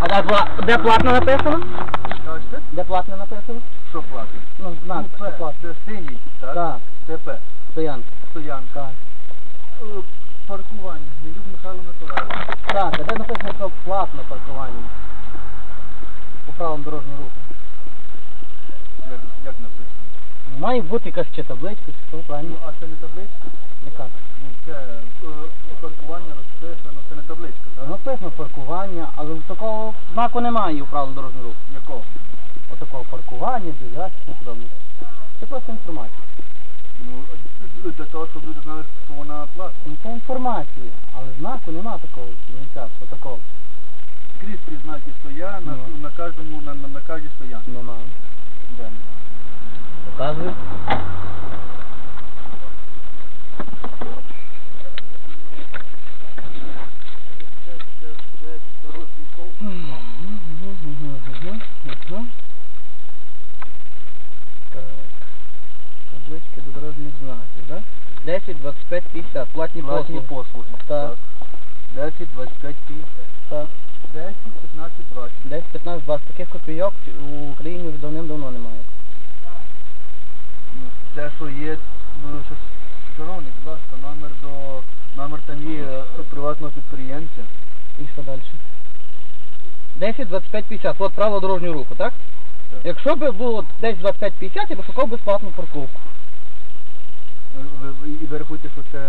А де, пла- де платно написано? Кажете? Де платно написано? Що платить? Ну, знак, Ну, що П, платно. це синій, так? Так, Це П. стоянка. Стоянка. Так. Е, Паркування. Гнилюк Михайло Миколаївич. Так, а де написано, що платно паркування? По правилам дорожнього руху. Як, як написано? Має бути якась чи табличка, чи що, Ну, а це не табличка? Яка? Ну, це е, паркування розписано, це не табличка, так? Написано паркування, але такого знаку немає у правилах дорожнього руху. Якого? Отакого паркування, дев'ятки і подобне. Це просто інформація. Ну, для того, щоб люди знали, що вона платить. Ну, Це інформація, але знаку немає такого кінця, отакого. Скрізь ці знаки стоя на, Ну. на кожному, на, на, на кожній стоянці. Немає. Де немає? Показую. Таблички до дорожніх знаків, так? 10, 25, 50. Платні Платні послуги. послуги. Так. 10, 25, 50. Так. 10, 15, 20. 10, 15, 20. Таких копійок в Україні вже давним-давно немає. Ну, Те, що є, ну, що, шановний, будь ласка, номер до, номер там є е, приватного підприємця. І що далі? 10, 25, 50. От правило дорожнього руху, так? Так. Якщо б було десь 25, 50, я б шукав безплатну парковку. Ви, ви, і ви рахуєте, що це,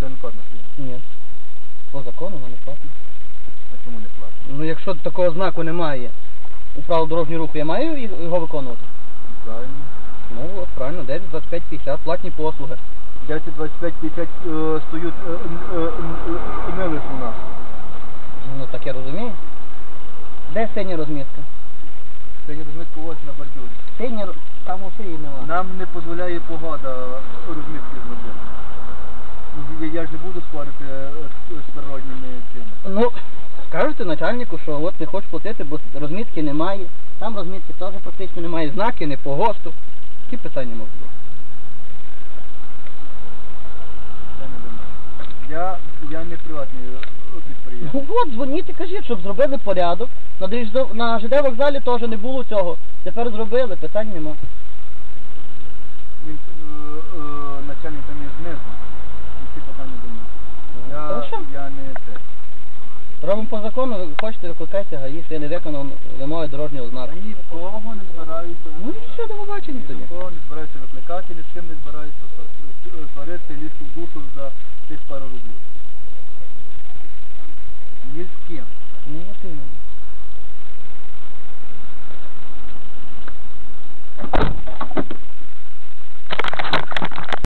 це не платна стоянка? Ні. По закону вона не платна. А чому не платна? Ну якщо такого знаку немає у правил дорожнього руху, я маю його виконувати. Правильно. Ну от правильно, 10, 25, 50, платні послуги. 10, 25, 50 е, стоють е, е, е, е, не лише у нас. Ну так я розумію. Де синя розмітка? Це не розмітку ось на бордюрі. Синя, там усе її немає. Нам не дозволяє погода розмітки зробити. Я, я ж не буду спорити з, природніми цими. Ну, скажете начальнику, що от не хочеш платити, бо розмітки немає. Там розмітки теж практично немає, знаки не по ГОСТу. Які питання можуть бути? Я, я не приватний е, підприємець. Ну от, дзвоніть і кажіть, щоб зробили порядок. На, на ЖД вокзалі теж не було цього. Тепер зробили, питань нема. Він е, е, начальник там є знизу. І ці питання до мене. Я, Хорошо. я не те. Робимо по закону, хочете викликайте ГАІ, що я не виконав вимоги дорожнього знаку. Я нікого не збираюся Ну і все, до побачення Ні тоді. до кого не збираюся викликати, ні з ким не збираюся свар- сваритися в душу за тих пару